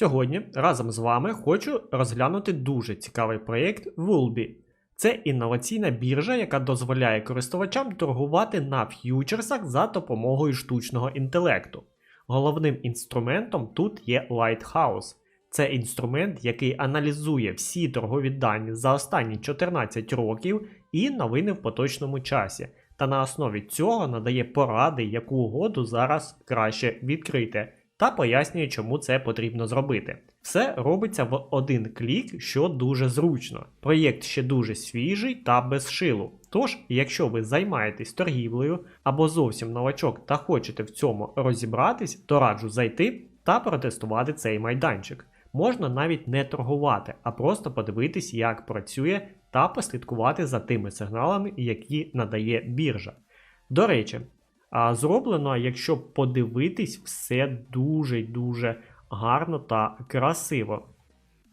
Сьогодні разом з вами хочу розглянути дуже цікавий проєкт Woolby. Це інноваційна біржа, яка дозволяє користувачам торгувати на ф'ючерсах за допомогою штучного інтелекту. Головним інструментом тут є Lighthouse. Це інструмент, який аналізує всі торгові дані за останні 14 років і новини в поточному часі, та на основі цього надає поради, яку угоду зараз краще відкрити та пояснює, чому це потрібно зробити. Все робиться в один клік, що дуже зручно. Проєкт ще дуже свіжий та без шилу. Тож, якщо ви займаєтесь торгівлею або зовсім новачок та хочете в цьому розібратись, то раджу зайти та протестувати цей майданчик. Можна навіть не торгувати, а просто подивитись, як працює, та послідкувати за тими сигналами, які надає біржа. До речі, а зроблено, якщо подивитись, все дуже-дуже гарно та красиво.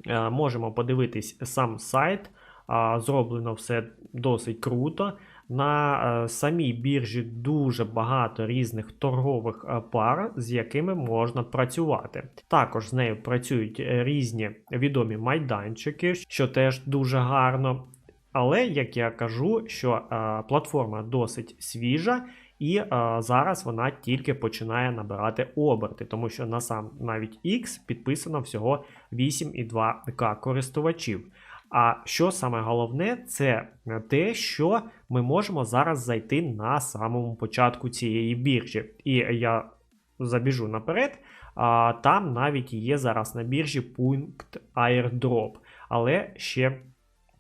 Е, Можемо подивитись сам сайт, а, зроблено все досить круто. На е, самій біржі дуже багато різних торгових е, пар, з якими можна працювати. Також з нею працюють різні відомі майданчики, що теж дуже гарно. Але, як я кажу, що е, платформа досить свіжа, і е, зараз вона тільки починає набирати оберти, тому що на сам навіть X підписано всього 8,2к користувачів. А що саме головне, це те, що ми можемо зараз зайти на самому початку цієї біржі. І я забіжу наперед. А, там навіть є зараз на біржі пункт airdrop, але ще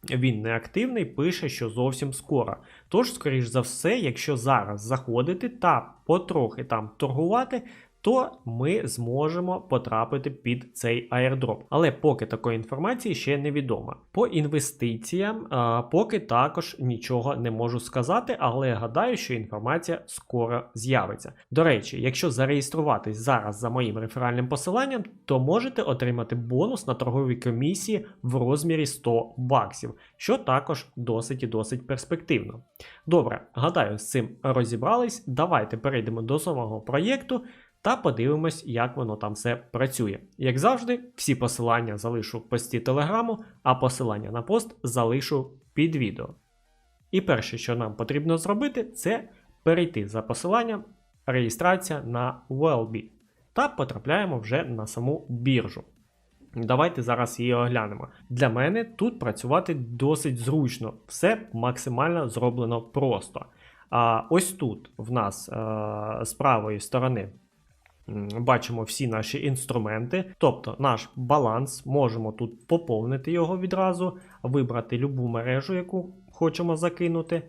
він не активний, пише, що зовсім скоро. Тож, скоріш за все, якщо зараз заходити та потрохи там торгувати, то ми зможемо потрапити під цей airdrop. Але поки такої інформації ще невідомо. По інвестиціям, а, поки також нічого не можу сказати, але гадаю, що інформація скоро з'явиться. До речі, якщо зареєструватись зараз за моїм реферальним посиланням, то можете отримати бонус на торговій комісії в розмірі 100 баксів, що також досить і досить перспективно. Добре, гадаю, з цим розібрались. Давайте перейдемо до самого проєкту та подивимось, як воно там все працює. Як завжди, всі посилання залишу в пості телеграму, а посилання на пост залишу під відео. І перше, що нам потрібно зробити, це перейти за посиланням реєстрація на Wellbe та потрапляємо вже на саму біржу. Давайте зараз її оглянемо. Для мене тут працювати досить зручно, все максимально зроблено просто. А ось тут в нас е, з правої сторони бачимо всі наші інструменти, тобто наш баланс, можемо тут поповнити його відразу, вибрати любу мережу, яку хочемо закинути,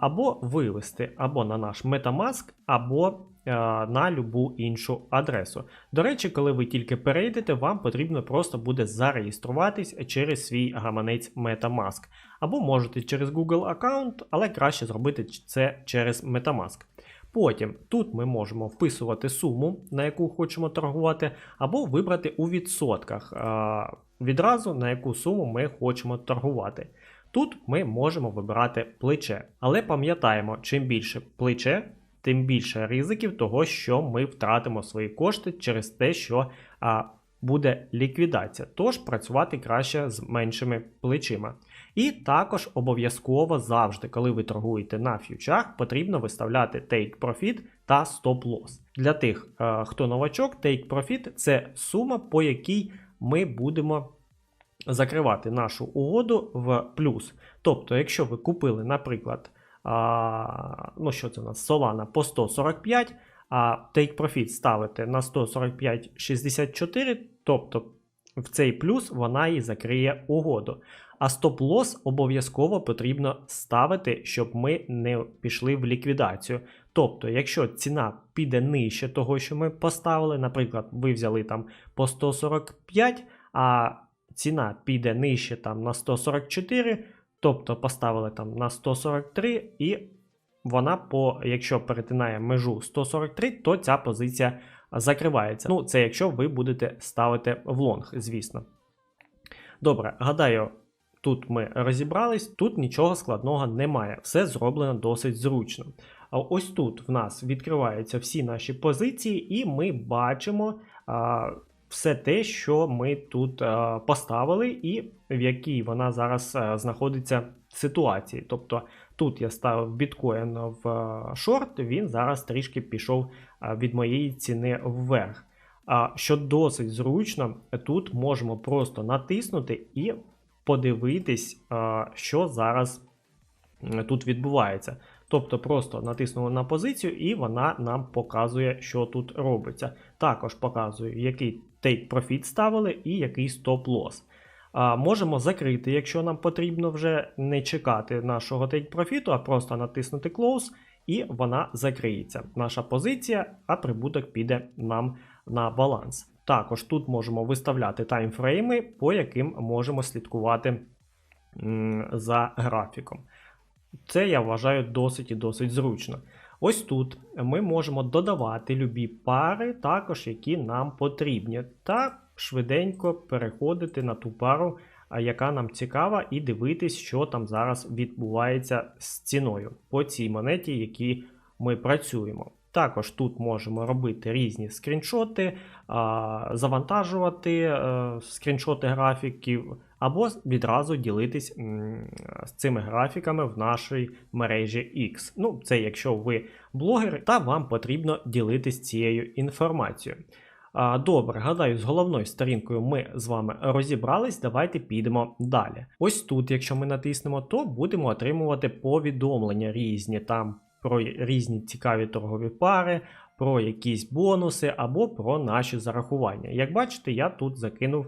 або вивести або на наш Metamask, або е, на любу іншу адресу. До речі, коли ви тільки перейдете, вам потрібно просто буде зареєструватись через свій гаманець Metamask. Або можете через Google аккаунт, але краще зробити це через Metamask. Потім тут ми можемо вписувати суму, на яку хочемо торгувати, або вибрати у відсотках відразу на яку суму ми хочемо торгувати. Тут ми можемо вибирати плече. Але пам'ятаємо, чим більше плече, тим більше ризиків того, що ми втратимо свої кошти через те, що буде ліквідація. Тож працювати краще з меншими плечима. І також обов'язково завжди, коли ви торгуєте на ф'ючах, потрібно виставляти Take Profit та Stop Loss. Для тих, е, хто новачок, Take Profit це сума, по якій ми будемо закривати нашу угоду в плюс. Тобто, якщо ви купили, наприклад, ну що це у нас Solana по 145, а Take Profit ставите на 145,64, тобто в цей плюс вона і закриє угоду. А стоп-лос обов'язково потрібно ставити, щоб ми не пішли в ліквідацію. Тобто, якщо ціна піде нижче того, що ми поставили, наприклад, ви взяли там по 145, а ціна піде нижче там на 144, тобто поставили там на 143, і вона, по, якщо перетинає межу 143, то ця позиція закривається. Ну, це якщо ви будете ставити в лонг, звісно. Добре, гадаю, тут ми розібрались, тут нічого складного немає. Все зроблено досить зручно. А ось тут в нас відкриваються всі наші позиції, і ми бачимо а, все те, що ми тут а, поставили, і в якій вона зараз а, знаходиться ситуації. Тобто тут я ставив біткоін в шорт, він зараз трішки пішов від моєї ціни вверх. Що досить зручно, тут можемо просто натиснути і подивитись, що зараз тут відбувається. Тобто просто натиснули на позицію, і вона нам показує, що тут робиться. Також показує, який profit ставили і який стоп-лосс. А, Можемо закрити, якщо нам потрібно вже не чекати нашого take profit, а просто натиснути close, і вона закриється. Наша позиція, а прибуток піде нам на баланс. Також тут можемо виставляти таймфрейми, по яким можемо слідкувати за графіком. Це я вважаю досить і досить зручно. Ось тут ми можемо додавати любі пари, також які нам потрібні, та швиденько переходити на ту пару, яка нам цікава, і дивитись, що там зараз відбувається з ціною по цій монеті, які ми працюємо. Також тут можемо робити різні скріншоти, завантажувати е, скріншоти графіків, або відразу ділитись з цими графіками в нашій мережі X. Ну, це якщо ви блогер, та вам потрібно ділитись цією інформацією. Добре, гадаю, з головною сторінкою ми з вами розібрались. Давайте підемо далі. Ось тут, якщо ми натиснемо, то будемо отримувати повідомлення різні там про різні цікаві торгові пари, про якісь бонуси або про наші зарахування. Як бачите, я тут закинув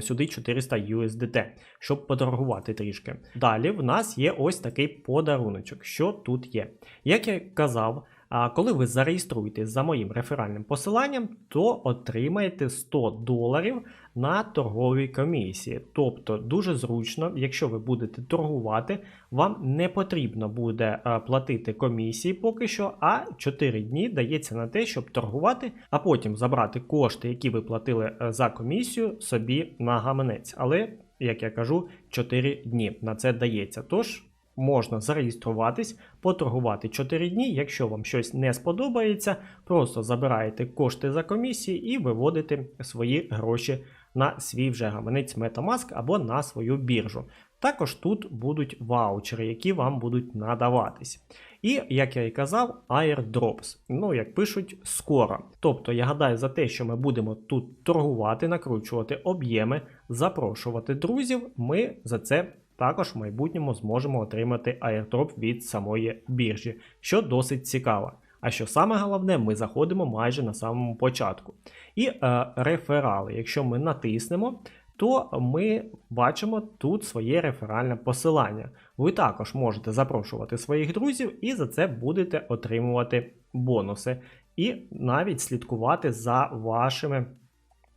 сюди 400 USDT, щоб поторгувати трішки. Далі в нас є ось такий подаруночок. Що тут є? Як я казав, коли ви зареєструєтесь за моїм реферальним посиланням, то отримаєте 100 доларів на торговій комісії. Тобто дуже зручно, якщо ви будете торгувати, вам не потрібно буде е, платити комісії поки що, а 4 дні дається на те, щоб торгувати, а потім забрати кошти, які ви платили е, за комісію, собі на гаманець. Але, як я кажу, 4 дні на це дається. Тож можна зареєструватись, поторгувати 4 дні. Якщо вам щось не сподобається, просто забираєте кошти за комісії і виводите свої гроші на свій вже гаманець Metamask або на свою біржу. Також тут будуть ваучери, які вам будуть надаватись. І, як я і казав, airdrops. Ну, як пишуть, скоро. Тобто, я гадаю за те, що ми будемо тут торгувати, накручувати об'єми, запрошувати друзів, ми за це також в майбутньому зможемо отримати airdrop від самої біржі, що досить цікаво. А що саме головне, ми заходимо майже на самому початку. І е, реферали, якщо ми натиснемо, то ми бачимо тут своє реферальне посилання. Ви також можете запрошувати своїх друзів і за це будете отримувати бонуси, і навіть слідкувати за вашими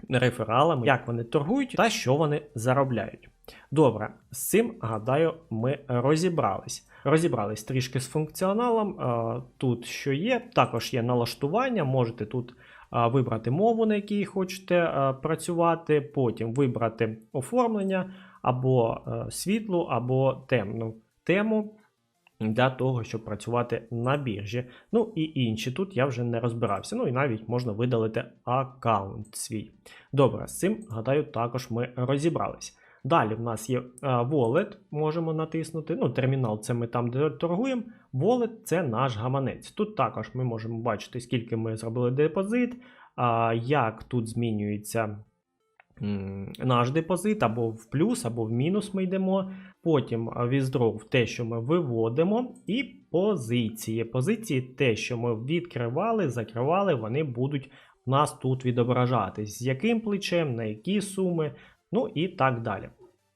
рефералами, як вони торгують та що вони заробляють. Добре, з цим, гадаю, ми розібрались. Розібрались трішки з функціоналом. Е, Тут що є, також є налаштування, можете тут е, вибрати мову, на якій хочете е, працювати, потім вибрати оформлення або світлу, або темну тему. Для того, щоб працювати на біржі. Ну і інші тут я вже не розбирався. Ну і навіть можна видалити аккаунт свій. Добре, з цим, гадаю, також ми розібрались. Далі в нас є а, Wallet, можемо натиснути. Ну, термінал це ми там, де торгуємо. Wallet це наш гаманець. Тут також ми можемо бачити, скільки ми зробили депозит, як тут змінюється наш депозит, або в плюс, або в мінус ми йдемо. Потім withdraw те, що ми виводимо, і позиції. Позиції, те, що ми відкривали, закривали, вони будуть нас тут відображатись. З яким плечем, на які суми. Ну і так далі.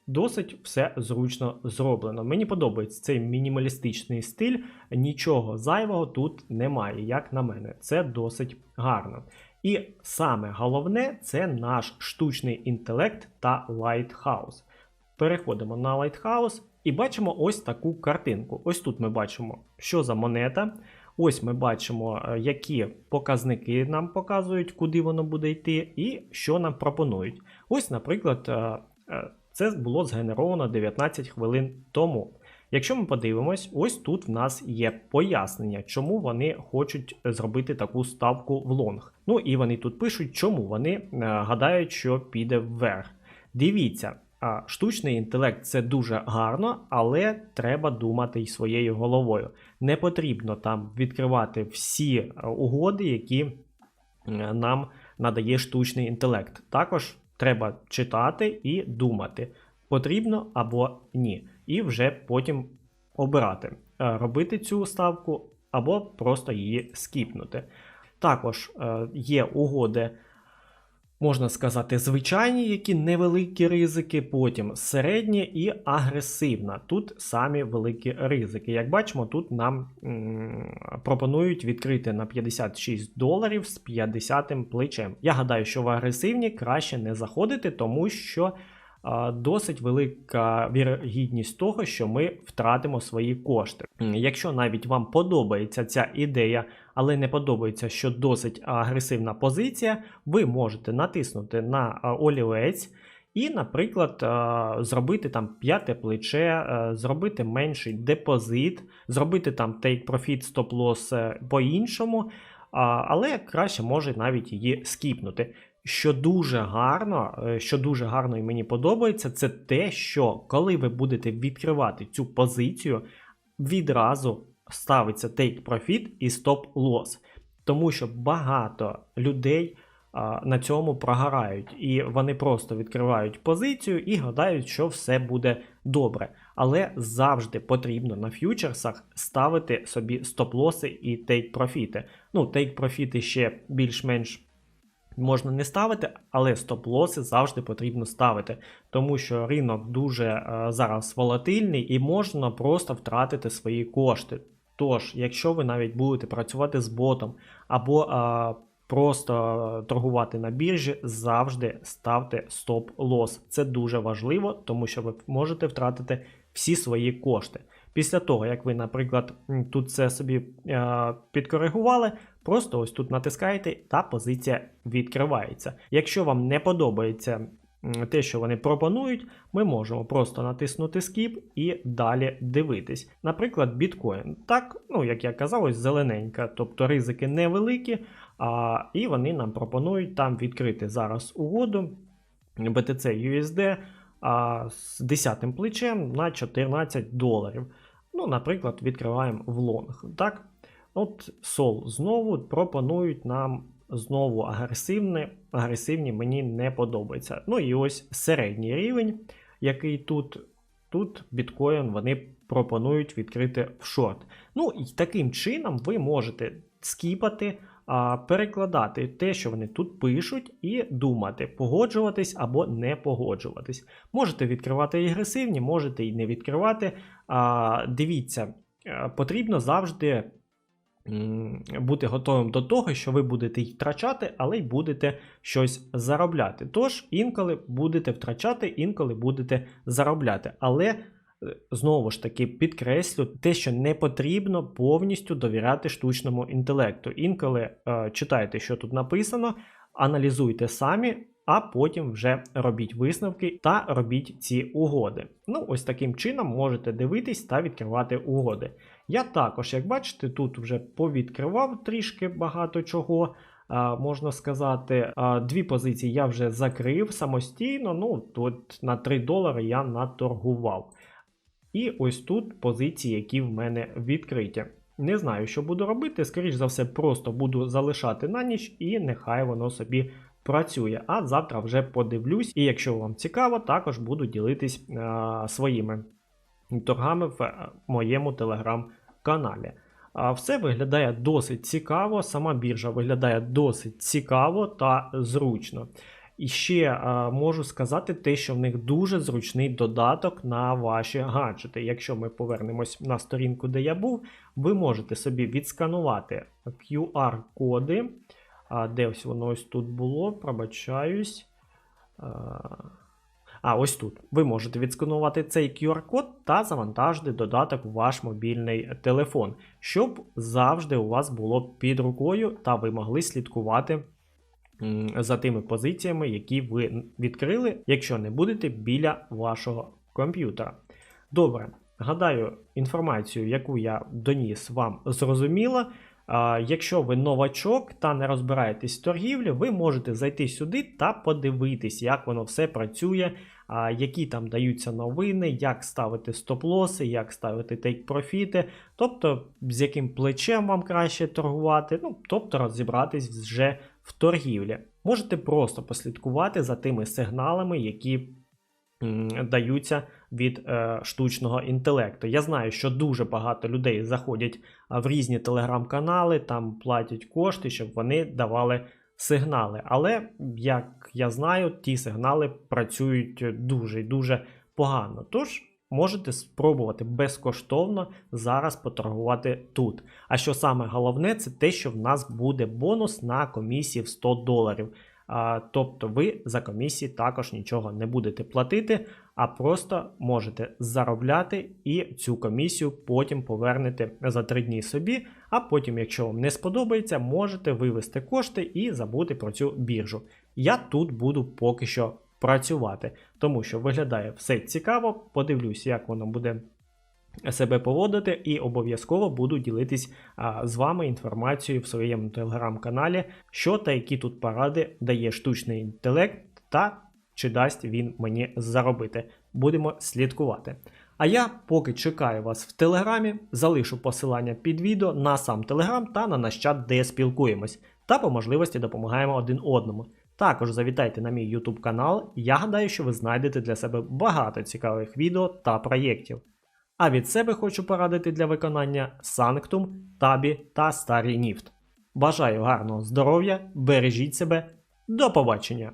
досить все зручно зроблено. Мені подобається цей мінімалістичний стиль, нічого зайвого тут немає, як на мене. Це досить гарно. І саме головне це наш штучний інтелект та Lighthouse. Переходимо на Lighthouse і бачимо ось таку картинку. Ось тут ми бачимо, що за монета. Ось ми бачимо, е, які показники нам показують, куди воно буде йти, і що нам пропонують. Ось, наприклад, е, е, це було згенеровано 19 хвилин тому. Якщо ми подивимось, ось тут в нас є пояснення, чому вони хочуть зробити таку ставку в лонг. Ну і вони тут пишуть, чому вони гадають, що піде вверх. Дивіться, а штучний інтелект це дуже гарно, але треба думати й своєю головою. Не потрібно там відкривати всі е, угоди, які е, нам надає штучний інтелект. Також треба читати і думати, потрібно або ні. І вже потім обирати, е, робити цю ставку або просто її скіпнути. Також є угоди можна сказати, звичайні, які невеликі ризики, потім середні і агресивна. Тут самі великі ризики. Як бачимо, тут нам пропонують відкрити на 56 доларів з 50 плечем. Я гадаю, що в агресивні краще не заходити, тому що досить велика вірогідність того, що ми втратимо свої кошти. Якщо навіть вам подобається ця ідея, але не подобається, що досить агресивна позиція, ви можете натиснути на олівець. І, наприклад, зробити там п'яте плече, зробити менший депозит, зробити там take profit stop loss е, по-іншому, але краще може навіть її скіпнути. Що дуже гарно, е, що дуже гарно і мені подобається, це те, що коли ви будете відкривати цю позицію, відразу ставиться take profit і stop loss. Тому що багато людей а, на цьому прогорають, і вони просто відкривають позицію і гадають, що все буде добре. Але завжди потрібно на ф'ючерсах ставити собі стоп-лоси і take профіти. Ну, take профіти ще більш-менш можна не ставити, але стоп-лоси завжди потрібно ставити, тому що ринок дуже е, зараз волатильний і можна просто втратити свої кошти. Тож, якщо ви навіть будете працювати з ботом або е, просто торгувати на біржі, завжди ставте стоп-лос. Це дуже важливо, тому що ви можете втратити всі свої кошти. Після того, як ви, наприклад, тут це собі е, підкоригували, просто ось тут натискаєте та позиція відкривається. Якщо вам не подобається те, що вони пропонують, ми можемо просто натиснути Skip і далі дивитись. Наприклад, біткоін. Так, ну як я казав, ось зелененька, тобто ризики невеликі, а, і вони нам пропонують там відкрити зараз угоду BTC USD а, з 10 плечем на 14 доларів. Ну, Наприклад, відкриваємо в лонг. Так? От Сол знову пропонують нам знову агресивне. Агресивні мені не подобається. Ну і ось середній рівень, який тут тут біткоін вони пропонують відкрити в шорт. Ну і таким чином ви можете скіпати, перекладати те, що вони тут пишуть, і думати, погоджуватись або не погоджуватись. Можете відкривати агресивні, можете і не відкривати. А, Дивіться, е, потрібно завжди бути готовим до того, що ви будете їх втрачати, але й будете щось заробляти. Тож, інколи будете втрачати, інколи будете заробляти. Але е, знову ж таки підкреслю те, що не потрібно повністю довіряти штучному інтелекту. Інколи е, читайте, що тут написано, аналізуйте самі. А потім вже робіть висновки та робіть ці угоди. Ну, ось таким чином можете дивитись та відкривати угоди. Я також, як бачите, тут вже повідкривав трішки багато чого. Можна сказати, дві позиції я вже закрив самостійно. Ну, тут на 3 долари я наторгував. І ось тут позиції, які в мене відкриті. Не знаю, що буду робити. Скоріш за все, просто буду залишати на ніч, і нехай воно собі працює. А завтра вже подивлюсь, і якщо вам цікаво, також буду ділитись а, своїми торгами в е, моєму телеграм-каналі. Все виглядає досить цікаво, сама біржа виглядає досить цікаво та зручно. І ще е, можу сказати те, що в них дуже зручний додаток на ваші гаджети. Якщо ми повернемось на сторінку, де я був, ви можете собі відсканувати QR-коди. А, де ось воно ось тут було, пробачаюсь. А, а, ось тут. Ви можете відсканувати цей QR-код та завантажити додаток в ваш мобільний телефон, щоб завжди у вас було під рукою та ви могли слідкувати за тими позиціями, які ви відкрили, якщо не будете біля вашого комп'ютера. Добре, гадаю, інформацію, яку я доніс вам зрозуміла. Якщо ви новачок та не розбираєтесь в торгівлі, ви можете зайти сюди та подивитись, як воно все працює, які там даються новини, як ставити стоп-лоси, як ставити тейк-профіти, тобто з яким плечем вам краще торгувати, ну, тобто розібратись вже в торгівлі. Можете просто послідкувати за тими сигналами, які м, даються від е, штучного інтелекту. Я знаю, що дуже багато людей заходять в різні телеграм-канали, там платять кошти, щоб вони давали сигнали. Але, як я знаю, ті сигнали працюють дуже і дуже погано. Тож можете спробувати безкоштовно зараз поторгувати тут. А що саме головне, це те, що в нас буде бонус на комісії в 100 доларів. Тобто ви за комісії також нічого не будете платити, а просто можете заробляти і цю комісію потім повернете за 3 дні собі. А потім, якщо вам не сподобається, можете вивести кошти і забути про цю біржу. Я тут буду поки що працювати, тому що виглядає все цікаво. Подивлюсь, як воно буде себе поводити, і обов'язково буду ділитись а, з вами інформацією в своєму телеграм-каналі, що та які тут поради дає штучний інтелект, та чи дасть він мені заробити. Будемо слідкувати. А я поки чекаю вас в телеграмі, залишу посилання під відео на сам телеграм та на наш чат, де спілкуємось, та по можливості допомагаємо один одному. Також завітайте на мій YouTube канал, я гадаю, що ви знайдете для себе багато цікавих відео та проєктів. А від себе хочу порадити для виконання Sanctum, Tabі та Старий Ніфт. Бажаю гарного здоров'я, бережіть себе, до побачення!